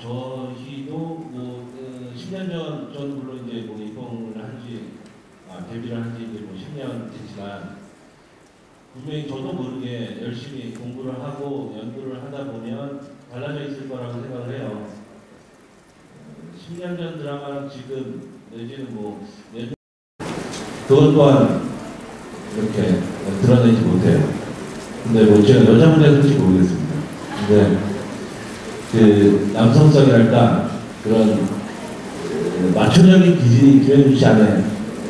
저희도 뭐 어, 10년 전, 전 물론 이제 뭐 입봉을 한지 아, 데뷔를 한지 이제 뭐 10년 됐지만 분명히 저도 모르게 열심히 공부를 하고 연구를 하다 보면 달라져 있을 거라고 생각을 해요. 어, 10년 전 드라마랑 지금 내지는 뭐 내년 그것 또한 이렇게 드러내지 못해요. 근데 뭐 제가 여자 분야인지 모르겠습니다. 근데 그 남성성이랄까 그런 어, 마초적인 기질이 김현주 씨 안에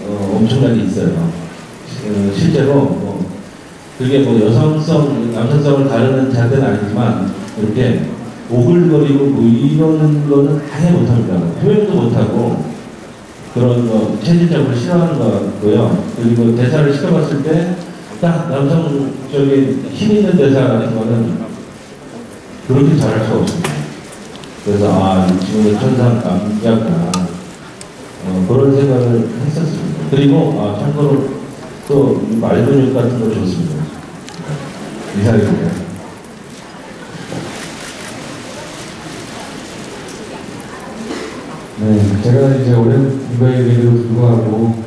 어, 엄청나게 있어요. 어, 실제로 뭐 그게 뭐 여성성, 남성성을 가르는 자세는 아니지만 이렇게 오글거리고 뭐 이러는 거는 아예 못합니다. 표현도 못하고 그런 거 체질적으로 싫어하는 것 같고요. 그리고 대사를 시켜봤을 때 딱 남성적인 힘 있는 대사 같은 거는 그렇게 잘할 수가 없습니다. 그래서 아, 이 친구는 천상 남자구나. 어, 그런 생각을 했었습니다. 그리고 아, 참고로 또 말근육 같은 거 좋습니다. 이상입니다. 네, 제가 이제 오랜 후배에도 불구하고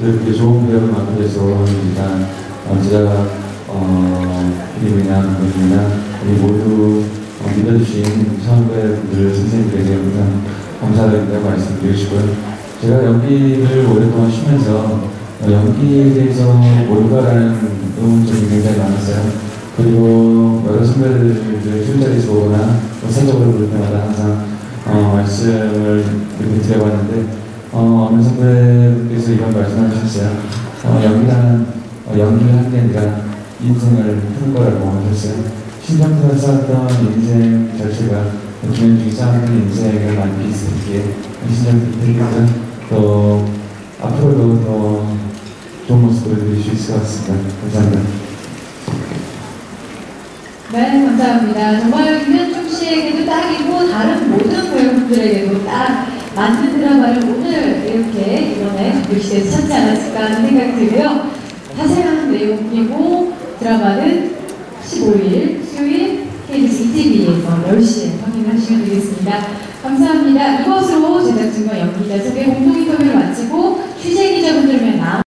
이렇게 좋은 배역을 돼서 일단 어, 제가 어, 그림이나 감독이나 우리 모두 어, 믿어주신 선배분들 선생님들에게 항상 감사드린다고 말씀드리고 싶고요. 제가 연기를 오랫동안 쉬면서 어, 연기에 대해서 모르가라는 의문점이 굉장히 많았어요. 그리고 여러 선배들을 술자리에서 보거나 또 사적으로 볼 때마다 항상 어, 말씀을 이렇게 드려봤는데 어, 어느 선배님께서 이런 말씀을 하셨어요. 어, 연기라는 어, 연기를 하는 게 아니라 인생을 하는 거라고 하셨어요. 신장부가 쌓았던 인생 자체가 김현중이 쌓았던 인생을 많이 비슷하게 신장부님께서 또 앞으로도 더 좋은 모습 보여드릴 수 있을 것 같습니다. 감사합니다. 네, 감사합니다. 정말 김현중 씨에게도 딱이고 다른 모든 배우분들에게도 딱 맞는 드라마를 오늘 이렇게 이번에 감독실에서 찾지 않았을까 하는 생각이 들고요. 자세한 내용이고 드라마는 15일 수요일 KBS ETV에서 10시에 확인하시면 되겠습니다. 감사합니다. 이것으로 제작진과 연기자 소개 공동 인터뷰를 마치고 취재 기자분들만 남